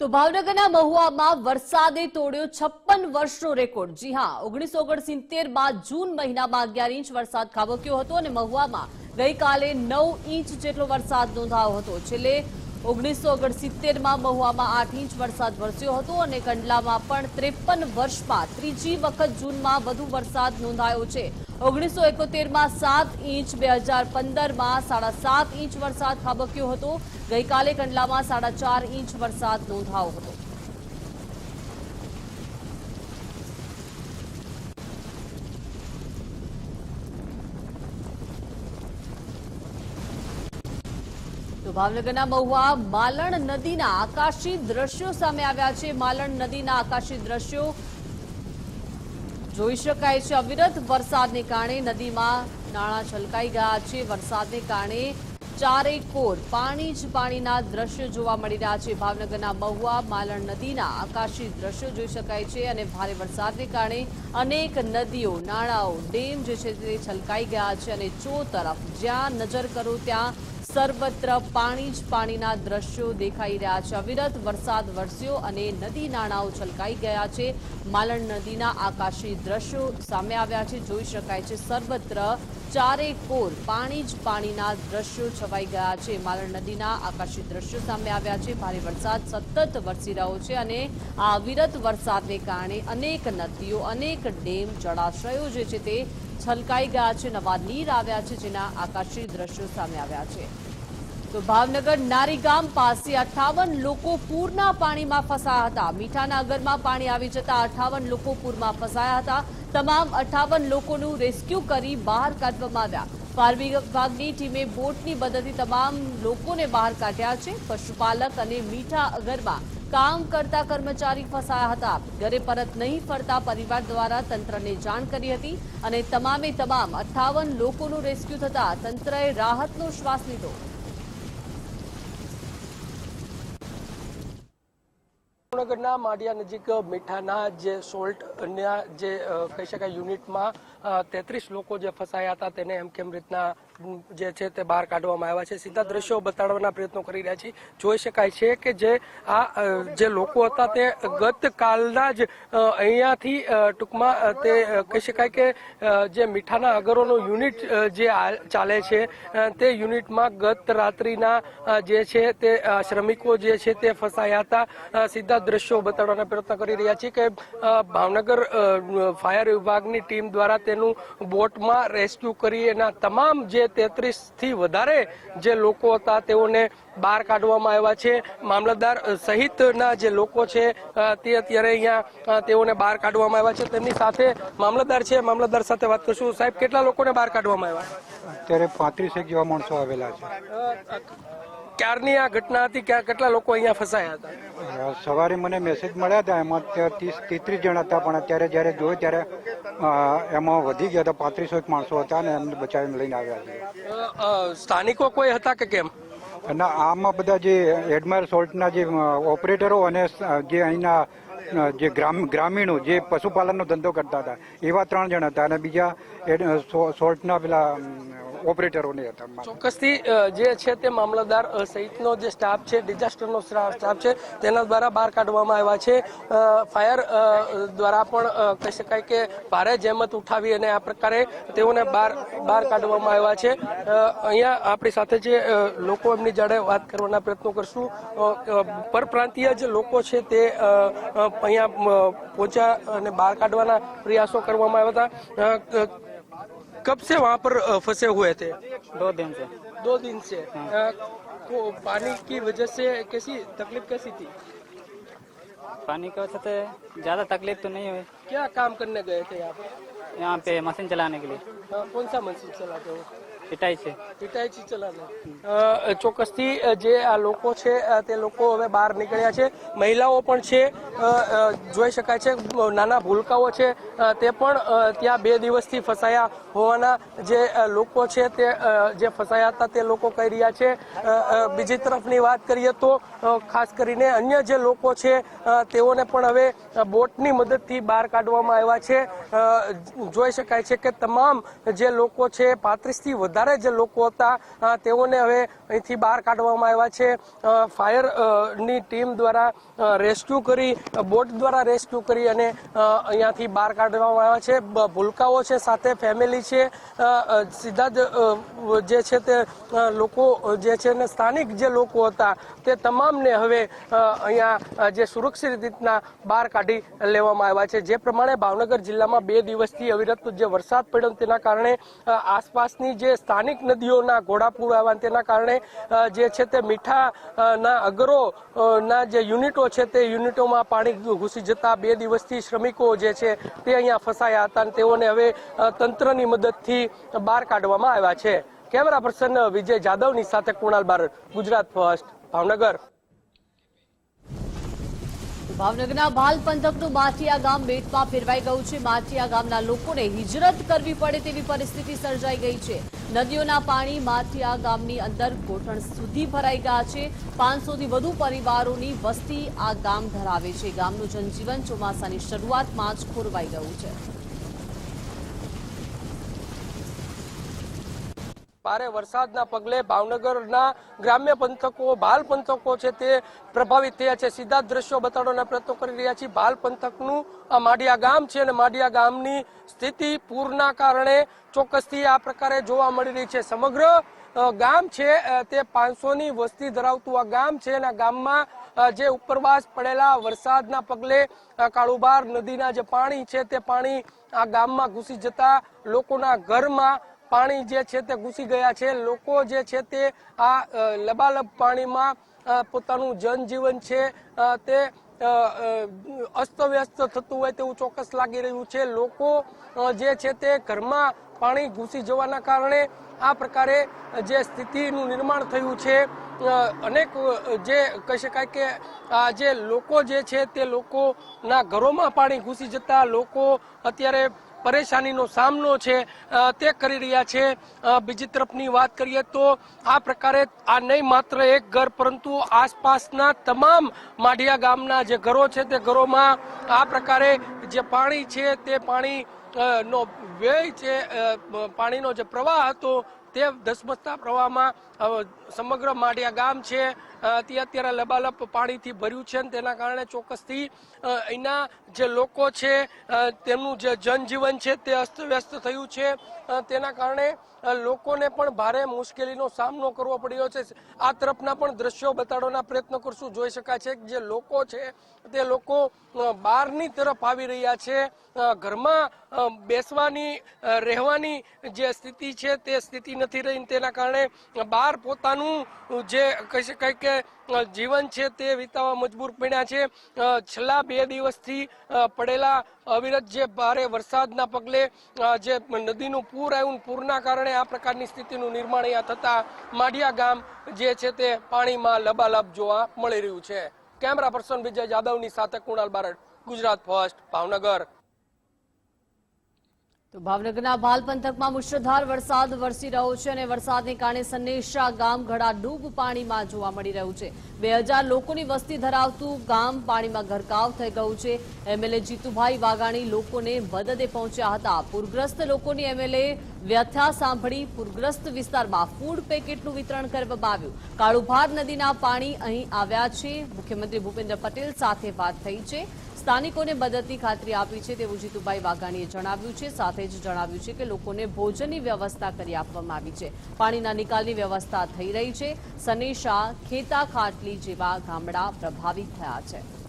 તો ભાવનગરના મહુવામાં વરસાદે તોડ્યો છપ્પન વર્ષનો રેકોર્ડ. જી હા, ઓગણીસો ઓગણસિત્તેર બાદ જૂન મહિનામાં અગિયાર ઇંચ વરસાદ ખાબક્યો હતો અને મહુવામાં ગઈકાલે નવ ઇંચ જેટલો વરસાદ નોંધાયો હતો. છેલ્લે ઓગણીસો ઓગણસિત્તેરમાં મહુવામાં આઠ ઇંચ વરસાદ વરસ્યો હતો અને કંડલામાં પણ ત્રેપન વર્ષમાં ત્રીજી વખત જૂનમાં વધુ વરસાદ નોંધાયો છે. ઓગણીસો એકોતેરમાં સાત ઇંચ, બે હજાર પંદરમાં સાડા સાત ઇંચ વરસાદ ખાબક્યો હતો. ગઈકાલે કંડલામાં સાડા ચાર ઇંચ વરસાદ નોંધાયો હતો તો ભાવનગરના મહુવા માલણ નદીના આકાશી દ્રશ્યો સામે આવ્યા છે. માલણ નદીના આકાશી દ્રશ્યો જોઈ શકાય છે. અવિરત વરસાદને કારણે નદીમાં નાણાં છલકાઈ ગયા છે. વરસાદને કારણે ચારે કોર પાણી જ પાણીના દ્રશ્યો જોવા મળી રહ્યા છે. ભાવનગરના મહુવા માલણ નદીના આકાશી દ્રશ્યો જોઈ શકાય છે અને ભારે વરસાદને કારણે અનેક નદીઓ, નાળાઓ, ડેમ જે છે તે છલકાઈ ગયા છે અને ચો તરફ જ્યાં નજર કરો ત્યાં સર્વત્ર પાણી જ પાણીના દ્રશ્યો દેખાઈ રહ્યા છે. અવિરત વરસાદ વરસ્યો અને નદી નાણાઓ છલકાઈ ગયા છે. માલણ નદીના આકાશી દ્રશ્યો સામે આવ્યા છે. જોઈ શકાય છે સર્વત્ર ચારે કોર પાણી જ પાણીના દ્રશ્યો છવાઈ ગયા છે. માલણ નદીના આકાશી દ્રશ્યો સામે આવ્યા છે. ભારે વરસાદ સતત વરસી રહ્યો છે અને આ અવિરત વરસાદને કારણે અનેક નદીઓ, અનેક ડેમ, જળાશયો જે છે તે છલકાઈ ગયા છે, નવા નીર આવ્યા છે, જેના આકાશી દ્રશ્યો સામે આવ્યા છે. તો ભાવનગર નારીગામ પાસે અઠાવન લોકો પૂરના પાણીમાં ફસાયા હતા. મીઠાનાગરમાં પાણી આવી જતા અઠાવન લોકો પૂરમાં ફસાયા હતા. તમામ અઠાવન લોકોનું રેસ્ક્યુ કરી બહાર કાઢવામાં આવ્યા. ફાયર વિભાગની ટીમે બોટની મદદથી તમામ લોકોને બહાર કાઢ્યા છે. પશુપાલક અને મીઠા અગરમાં કામ કરતા કર્મચારી ફસાયા હતા. ઘરે પરત નહીં ફરતા પરિવાર દ્વારા તંત્રને જાણ કરી હતી અને તમામે તમામ અઠાવન લોકોનું રેસ્ક્યુ થતા તંત્રએ રાહતનો શ્વાસ લીધો. ભાવનગરના માળિયા નજીક મીઠાના જે સોલ્ટના જે કહી શકાય યુનિટમાં તેત્રીસ લોકો જે ફસાયા હતા તેને એમ કેમ રીતના જે છે તે બહાર કાઢવામાં આવ્યા છે? સીધા દ્રશ્યો બતાડવાના પ્રયત્નો કરી રહ્યા છીએ જોઈ શકાય છે કે જે આ જે લોકો હતા તે ગત કાલના જ અહીંયાથી ટૂંકમાં તે કહી શકાય કે જે મીઠાના અગરોનું યુનિટ જે ચાલે છે તે યુનિટમાં ગત રાત્રિના જે છે તે શ્રમિકો જે છે તે ફસાયા હતા. સીધા દ્રશ્યો બતાડવાના પ્રયત્ન કરી રહ્યા છીએ કે ભાવનગર ફાયર વિભાગની ટીમ દ્વારા તેનું બોટમાં રેસ્ક્યુ કરી એના તમામ જે તેત્રીસથી વધારે જે લોકો હતા તેઓને બહાર કાઢવામાં આવ્યા છે. મામલતદાર સહિતના જે લોકો છે તે અત્યારે અહીંયા તેઓને બહાર કાઢવામાં આવ્યા છે. તેમની સાથે મામલતદાર છે. મામલતદાર સાથે વાત કરશું. સાહેબ કેટલા લોકોને બહાર કાઢવામાં આવ્યા? અત્યારે પાંત્રીસેક જેવા માણસો આવેલા છે. ક્યારની આ ઘટના હતી? ક્યાં કેટલા લોકો અહીંયા ફસાયા હતા? સવારે મને મેસેજ મળ્યા હતા. એમાં ત્રીસ તેત્રીસ જણ હતા પણ અત્યારે જ્યારે જોયું ત્યારે એમાં વધી ગયા હતા. પાંત્રીસો એક માણસો હતા અને એમને બચાવીને લઈને આવ્યા અ, સ્થાનિકો કોઈ હતા કે કેમ? અને આમાં બધા જે એડમાયર સોલ્ટના જે ઓપરેટરો અને જે અહીંના જે ગ્રામ ગ્રામીણો જે પશુપાલનનો ધંધો કરતા હતા એવા ત્રણ જણ હતા. અને બીજા એડ- સોલ્ટના પેલા અમ, ઓપરેટરો હતા ચોક્કસથી જે છે તે મામલતદાર સહિતનો જે સ્ટાફ છે ડિઝાસ્ટરનો સ્ટાફ છે તેના દ્વારા બહાર કાઢવામાં આવ્યા છે. ફાયર દ્વારા પણ કહી શકાય કે ભારે જહેમત ઉઠાવી અને આ પ્રકારે તેઓને બહાર બહાર કાઢવામાં આવ્યા છે. અહીંયા આપણી સાથે જે લોકો એમની જાડે વાત કરવાના પ્રયત્નો કરશું. પરપ્રાંતીય જે લોકો છે તે અહીંયા પહોંચ્યા અને બહાર કાઢવાના પ્રયાસો કરવામાં આવ્યા હતા. कब से वहाँ पर अ, फंसे हुए थे दो दिन से दो दिन से अ, को पानी की वजह से कैसी तकलीफ कैसी थी पानी की वजह से ज़्यादा तकलीफ तो नहीं हुई क्या काम करने गए थे यहाँ पर यहाँ पे मशीन चलाने के लिए अ, कौन सा मशीन चलाते हो पिटाई से હિટાચી ચલાવે ચોક્કસથી અ, જે આ લોકો છે અ, તે લોકો હવે બહાર નીકળ્યા છે મહિલાઓ પણ છે અ, અ, જોઈ શકાય છે નાના ભૂલકાઓ છે અ, તે પણ અ, ત્યાં બે દિવસથી ફસાયા હોવાના જે લોકો છે તે જે ફસાયા હતા તે લોકો કહી રહ્યા છે. બીજી તરફની વાત કરીએ તો ખાસ કરીને અન્ય જે લોકો છે તેઓને પણ હવે બોટની મદદથી બહાર કાઢવામાં આવ્યા છે. જોઈ શકાય છે કે તમામ જે લોકો છે પાંત્રીસથી વધારે જે લોકો હતા તેઓને હવે અહીંથી બહાર કાઢવામાં આવ્યા છે. અ, ફાયર અ, ની ટીમ દ્વારા રેસ્ક્યુ કરી બોટ દ્વારા રેસ્ક્યુ કરી અને અહીંયાથી બહાર કાઢવામાં આવ્યા છે. ભૂલકાઓ છે સાથે ફેમિલી છે સીધા જ જે છે તે લોકો જે છે ને સ્થાનિક જે લોકો હતા, તે તમામને હવે અહીંયા જે સુરક્ષિત રીતના બહાર કાઢી લેવામાં આવ્યા છે. જે પ્રમાણે ભાવનગર જિલ્લામાં બે દિવસથી અવિરત જે વરસાદ પડ્યો તેના કારણે આસપાસની જે સ્થાનિક નદીઓના ઘોડાપૂર આવ્યા તેના કારણે જે છે તે મીઠા ના અગરો ના જે યુનિટો છે તે યુનિટોમાં પાણી ઘૂસી જતા બે દિવસથી શ્રમિકો જે છે તે અહીંયા ફસાયા હતા અને તેઓને હવે તંત્રની મદદથી બહાર કાઢવામાં આવ્યા છે. કેમેરા પર્સન વિજય જાદવની સાથે કુણાલ બારડ ગુજરાત ફર્સ્ટ, ભાવનગર. ભાવનગરના ભાલ પંથકનું માઠિયા ગામ બેટમાં ફેરવાઈ ગયું છે. માઠિયા ગામના લોકોને હિજરત કરવી પડે તેવી પરિસ્થિતિ સર્જાઈ ગઈ છે. નદીઓના પાણી માઠિયા ગામની અંદર ગોઠણ સુધી ભરાઈ ગયા છે. પાંચસોથી વધુ પરિવારોની વસ્તી આ ગામ ધરાવે છે. ગામનું જનજીવન ચોમાસાની શરૂઆતમાં જ ખોરવાઈ ગયું છે. ભારે વરસાદના પગલે ભાવનગરના ગ્રામ્ય પંથકો ભાલ પંથકો છે તે પ્રભાવિત થયા છે. સીધા દ્રશ્યો બતાડવાના પ્રયત્નો કરી રહ્યા છીએ. ભાલ પંથકનું આ માડિયા ગામ છે અને માડિયા ગામની સ્થિતિ પૂરના કારણે ચોક્કસથી આ પ્રકારે જોવા મળી રહી છે. સમગ્ર ગામ છે તે પાંચસોની વસ્તી ધરાવતું આ ગામ છે અને ગામમાં જે ઉપરવાસ પડેલા વરસાદના પગલે કાળુબાર નદીના જે પાણી છે તે પાણી આ ગામમાં ઘૂસી જતા લોકોના ઘરમાં પાણી જે છે તે ઘૂસી ગયા છે. લોકો જે છે તે આ લબાલબ પાણીમાં પોતાનું જનજીવન છે. તે અસ્તવ્યસ્ત થતું હોય તેવું ચોક્કસ લાગી રહ્યું છે. લોકો જે છે તે ઘરમાં પાણી ઘૂસી જવાના કારણે આ પ્રકારે જે સ્થિતિનું નિર્માણ થયું છે અનેક જે કહી શકાય કે આ જે લોકો જે છે તે લોકોના ઘરોમાં પાણી ઘૂસી જતા, લોકો અત્યારે પરેશાનીનો સામનો છે તે કરી રહ્યા છે. બીજી તરફની વાત કરીએ તો આ પ્રકારે આ નહીં માત્ર એક ઘર, પરંતુ આસપાસના તમામ માઢિયા ગામના જે ઘરો છે, તે ઘરોમાં આ પ્રકારે જે પાણી છે, તે પાણી નો વ્યય છે પાણીનો જે પ્રવાહ હતો, તે ધસમસતા પ્રવાહમાં સમગ્ર માઢિયા ગામ છે. તે અત્યારે લબાલબ પાણીથી ભર્યું છે તેના કારણે ચોક્કસથી અહીંના જે લોકો છે તેમનું જે જનજીવન છે તે અસ્તવ્યસ્ત થયું છે. તેના કારણે લોકોને પણ ભારે મુશ્કેલીનો સામનો કરવો પડ્યો છે. આ તરફના પણ દ્રશ્યો બતાડવાના પ્રયત્ન કરશું. જોઈ શકાય છે જે લોકો છે, તે લોકો બહારની તરફ આવી રહ્યા છે. ઘરમાં બેસવાની રહેવાની જે સ્થિતિ છે તે સ્થિતિ નથી રહી તેના કારણે બહાર પોતાનું જે કહી શકાય કે જીવન છે તે વિતાવવા મજબૂર બન્યા છે. છેલ્લા બે દિવસથી પડેલા અવિરત જે ભારે વરસાદના પગલે જે નદીનું પૂર આવ્યું પૂરના કારણે આ પ્રકારની સ્થિતિનું નિર્માણ અહીંયા થતા માઢિયા ગામ જે છે તે પાણીમાં લબાલબ જોવા મળી રહ્યું છે. કેમેરા પર્સન વિજય જાદવની સાથે કુણાલ બારડ, ગુજરાત ફર્સ્ટ, ભાવનગર. તો ભાવનગરના ભાલ પંથકમાં મુશળધાર વરસાદ વરસી રહ્યો છે અને વરસાદને કારણે સન્નેશા ગામ ઘડા ડૂબ પાણીમાં જોવા મળી રહ્યું છે. બે હજાર લોકોની વસ્તી ધરાવતું ગામ પાણીમાં ગરકાવ થઈ ગયું છે. એમએલએ જીતુભાઈ વાઘાણી લોકોને મદદે પહોંચ્યા હતા. પૂરગ્રસ્ત લોકોની એમએલએ વ્યથા સાંભળી પૂરગ્રસ્ત વિસ્તારમાં ફૂડ પેકેટનું વિતરણ કરવામાં આવ્યું. કાળુભાર નદીના પાણી અહીં આવ્યા છે. મુખ્યમંત્રી ભૂપેન્દ્ર પટેલ સાથે વાત થઈ છે. સ્થાનિકોને મદદની ખાતરી આપી છે તેવું જીતુભાઈ વાઘાણીએ જણાવ્યું છે. સાથે જ જણાવ્યું છે કે લોકોને ભોજનની વ્યવસ્થા કરી આપવામાં આવી છે. પાણીના નિકાલની વ્યવસ્થા થઈ રહી છે. સનેશા ખેતા ખાટલી જેવા ગામડા પ્રભાવિત થયા છે.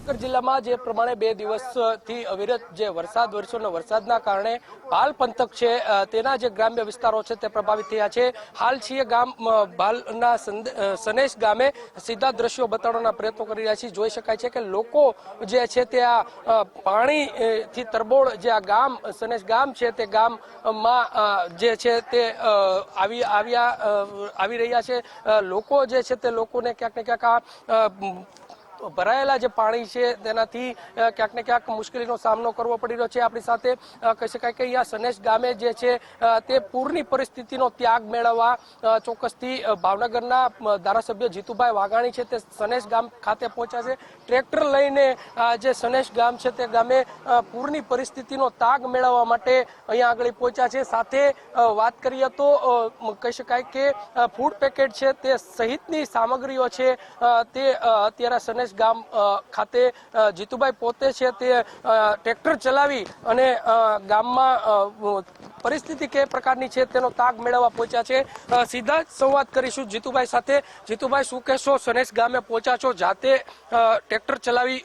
ભાવનગર જિલ્લામાં જે પ્રમાણે બે દિવસથી અવિરત જે વરસાદ વરસ્યો વરસાદના કારણે ભાલ પંથક છે તેના જે ગ્રામ્ય વિસ્તારો છે તે પ્રભાવિત થયા છે. હાલ છીએ ગામ ભાલના સનેશ ગામે સીધા દ્રશ્યો બતાડવાના પ્રયત્નો કરી રહ્યા છીએ. જોઈ શકાય છે કે લોકો જે છે તે આ પાણીથી તરબોળ જે આ ગામ, સનેશ ગામ છે તે ગામમાં જે છે તે આવી, આવ્યા આવી રહ્યા છે. લોકો જે છે તે લોકોને ક્યાંક ને ક્યાંક આ ભરાયેલા જે પાણી છે, તેનાથી ક્યાંક ને ક્યાંક મુશ્કેલીનો સામનો કરવો પડી રહ્યો છે. આપણી સાથે કહી શકાય કે અહીંયા સનેશ ગામે જે છે તે પૂરની પરિસ્થિતિનો ત્યાગ મેળવવા ચોક્કસથી ભાવનગરના ધારાસભ્ય જીતુભાઈ વાઘાણી છે, તે સનેશ ગામ ખાતે પહોંચ્યા છે. ટ્રેક્ટર લઈને જે સનેશ ગામ છે, તે ગામે પૂરની પરિસ્થિતિનો તાગ મેળવવા માટે અહીંયા આગળ પહોંચ્યા છે. સાથે વાત કરીએ તો કહી શકાય કે ફૂડ પેકેટ છે, તે સહિતની સામગ્રીઓ છે તે અત્યારે સનેશ ગામ ખાતે જીતુભાઈ પોતે છે તે ટ્રેક્ટર ચલાવી અને ગામમાં પરિસ્થિતિ કે પ્રકારની છે તેનો તાગ મેળવવા પહોંચ્યા છે. સીધા જ સંવાદ કરીશું જીતુભાઈ સાથે. જીતુભાઈ, શું કહેશો? સનેશ ગામે પહોંચ્યા છો, જાતે ટ્રેક્ટર ચલાવી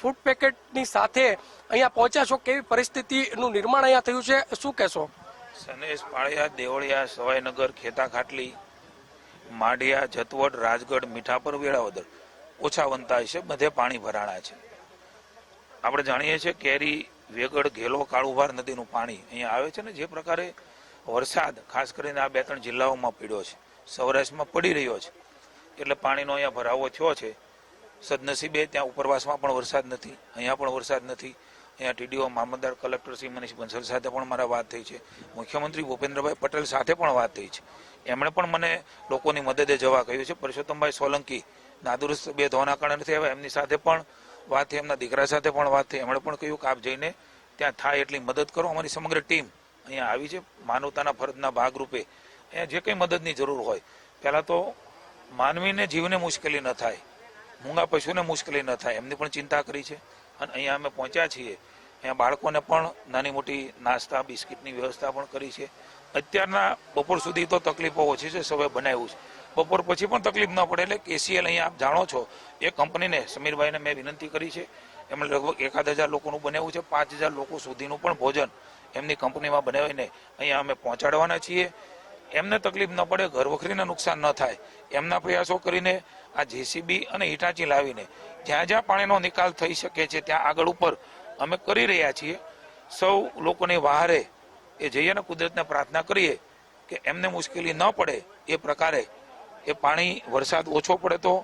ફૂડ પેકેટની સાથે અહીંયા પહોંચ્યા છો. કેવી પરિસ્થિતિનું નિર્માણ અહીંયા થયું છે? શું કહેશો? સનેશ પાળિયા, દેવળિયા, સવાઈનગર ખેતા ખાટલી માઢિયા, જતવડ, રાજગઢ, મીઠાપર, વેળાવદર. ઓછા વનતા છે બધે પાણી ભરાણા છે. આપણે જાણીએ છીએ કેરી વેગડ ઘેલો, કાળુભાર નદીનું પાણી અહીંયા આવે છે ને જે પ્રકારે વરસાદ, ખાસ કરીને આ બે ત્રણ જિલ્લાઓમાં પડ્યો છે. સૌરાષ્ટ્રમાં પડી રહ્યો છે. એટલે પાણીનો અહીંયા ભરાવો થયો છે. સદનસીબે ત્યાં ઉપરવાસમાં પણ વરસાદ નથી, અહીંયા પણ વરસાદ નથી. અહીંયા ટીડીઓ, મામલતદાર, કલેક્ટર શ્રી મનીષ બંસલ સાથે પણ મારા વાત થઈ છે. મુખ્યમંત્રી ભૂપેન્દ્રભાઈ પટેલ સાથે પણ વાત થઈ છે. એમણે પણ મને લોકોની મદદે જવા કહ્યું છે. પરસોત્તમભાઈ સોલંકી નાદુરસ્ત બે ધોવાના કારણે નથી આવ્યા એમની સાથે પણ વાત થઈ, એમના દીકરા સાથે પણ વાત થઈ. એમણે પણ કહ્યું કે આપ જઈને ત્યાં થાય એટલી મદદ કરો. અમારી સમગ્ર ટીમ અહીંયા આવી છે, માનવતાના ફરજના ભાગરૂપે. અહીંયા જે કંઈ મદદની જરૂર હોય. પહેલાં તો માનવીને જીવને મુશ્કેલી ન થાય. મૂંગા પશુને મુશ્કેલી ન થાય. એમની પણ ચિંતા કરી છે. અને અહીંયા અમે પહોંચ્યા છીએ. અહીંયા બાળકોને પણ નાની મોટી નાસ્તા, બિસ્કિટની વ્યવસ્થા પણ કરી છે. અત્યારના બપોર સુધી તો તકલીફો ઓછી છે સવે બનાવ્યું છે. બપોર પછી પણ તકલીફ ન પડે. એટલે કેસીએલ અહીંયા આપ જાણો છો, એ કંપનીને સમીરભાઈને મેં વિનંતી કરી છે. એમણે લગભગ એકાદ હજાર લોકોનું બનાવ્યું છે. પાંચ હજાર લોકો સુધીનું પણ ભોજન એમની કંપનીમાં બનાવીને અહીંયા અમે પહોંચાડવાના છીએ. એમને તકલીફ ન પડે, ઘર વખરીને નુકસાન ન થાય. એમના પ્રયાસો કરીને આ જેસીબી અને હિટાચી લાવીને જ્યાં જ્યાં પાણીનો નિકાલ થઈ શકે છે, ત્યાં આગળ ઉપર અમે કરી રહ્યા છીએ. સૌ લોકોની વહારે એ જઈએ ને કુદરતને પ્રાર્થના કરીએ કે એમને મુશ્કેલી ન પડે એ પ્રકારે એ પાણી વરસાદ ઓછો પડે તો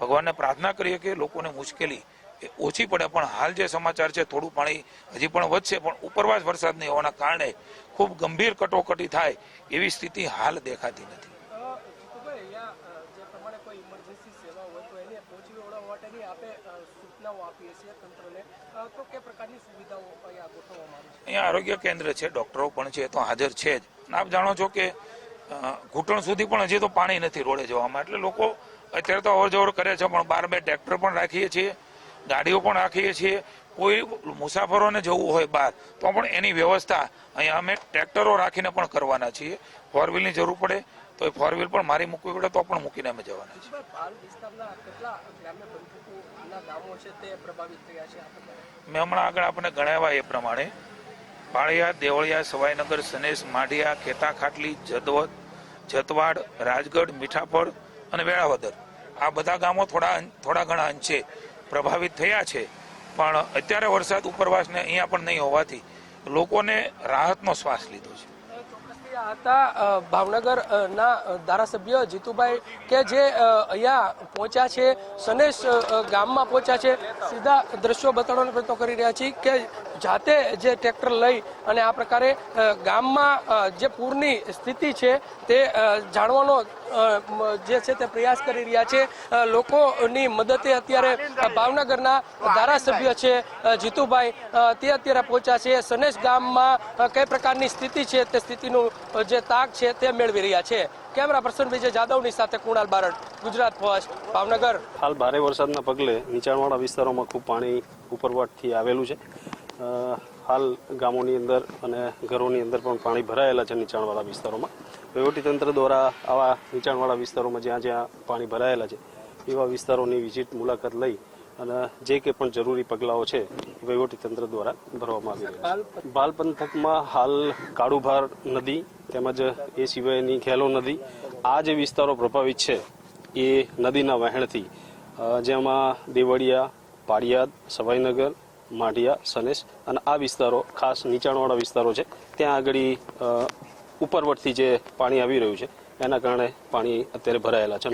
ભગવાનને પ્રાર્થના કરીએ કે લોકોને મુશ્કેલી એ ઓછી પડે. પણ હાલ જે સમાચાર છે થોડું પાણી હજી પણ વધશે પણ ઉપરવાસ વરસાદ નહીં હોવાના કારણે ખૂબ ગંભીર કટોકટી થાય એવી સ્થિતિ હાલ દેખાતી નથી. અહીંયા આરોગ્ય કેન્દ્ર છે ડોક્ટરો પણ છે તો હાજર છે જ. આપ જાણો છો કે ઘૂંટણ સુધી પણ હજી તો પાણી નથી રોડે જવામાં. એટલે લોકો અત્યારે તો અવર જવર કરે છે પણ બાર બે ટ્રેક્ટર પણ રાખીએ છીએ ગાડીઓ પણ રાખીએ છીએ. કોઈ મુસાફરોને જવું હોય બહાર તો પણ એની વ્યવસ્થા અહીંયા અમે ટ્રેક્ટરો રાખીને પણ કરવાના છીએ. ફોર વ્હીલની જરૂર પડે તો એ ફોર વ્હીલ પણ મારી મૂકવી પડે તો પણ મૂકીને અમે જવાના છીએ. મેં હમણાં આગળ આપણે ગણાવ્યા એ પ્રમાણે પાળિયા દેવળિયા સવાઈનગર સનેશ માઢિયા ખેતા ખાટલી જદવત જતવાડ, રાજગઢ મીઠાપર અને વેળાવદર. આ બધા ગામો થોડા થોડા ઘણા અંશે પ્રભાવિત થયા છે. પણ અત્યારે વરસાદ ઉપરવાસને અહીંયા પણ નહીં હોવાથી લોકોને રાહતનો શ્વાસ લીધો છે. હતા ભાવનગરના ધારાસભ્ય જીતુભાઈ કે જે અહીંયા પહોંચ્યા છે, સનેશ ગામમાં પહોંચ્યા છે, સીધા દ્રશ્યો બતાડવાનો પ્રયત્ન કરી રહ્યા છીએ કે જાતે જે ટ્રેક્ટર લઈ અને આ પ્રકારે ગામમાં જે પૂરની સ્થિતિ છે તે જાણવાનો જે છે તે પ્રયાસ કરી રહ્યા છે. લોકોની મદદે અત્યારે ભાવનગરના ધારાસભ્ય છે જીતુભાઈ તે અત્યારે પહોંચ્યા છે. સનેશ ગામમાં કઈ પ્રકારની સ્થિતિ છે તે સ્થિતિનું જે તાક છે તે મેળવી રહ્યા છે. કેમેરા પર્સન વિજય જાદવની સાથે કુણાલ બારડ, ગુજરાત ફર્સ્ટ, ભાવનગર. હાલ ભારે વરસાદના પગલે નીચાણવાળા વિસ્તારોમાં ખૂબ પાણી ઉપરવાટથી આવેલું છે. હાલ ગામોની અંદર અને ઘરોની અંદર પણ પાણી ભરાયેલા છે નીચાણવાળા વિસ્તારોમાં. વહીવટીતંત્ર દ્વારા આવા નીચાણવાળા વિસ્તારોમાં જ્યાં જ્યાં પાણી ભરાયેલા છે, એવા વિસ્તારોની વિઝિટ મુલાકાત લઈ અને જે કે પણ જરૂરી પગલાઓ છે વહીવટી વહીવટીતંત્ર દ્વારા ભરવામાં આવી રહ્યા છે. બાલ પંથકમાં હાલ કાળુભાર નદી તેમજ એ સિવાયની ખેલો નદી, આ જે વિસ્તારો પ્રભાવિત છે, એ નદીના વહેણથી જેમાં દેવળિયા પાડિયાદ સવાઈનગર, માઢિયા સનેશ અને આ વિસ્તારો, ખાસ નીચાણવાળા વિસ્તારો છે, ત્યાં આગળ ઉપરવટથી જે પાણી આવી રહ્યું છે એના કારણે પાણી અત્યારે ભરાયેલા છે.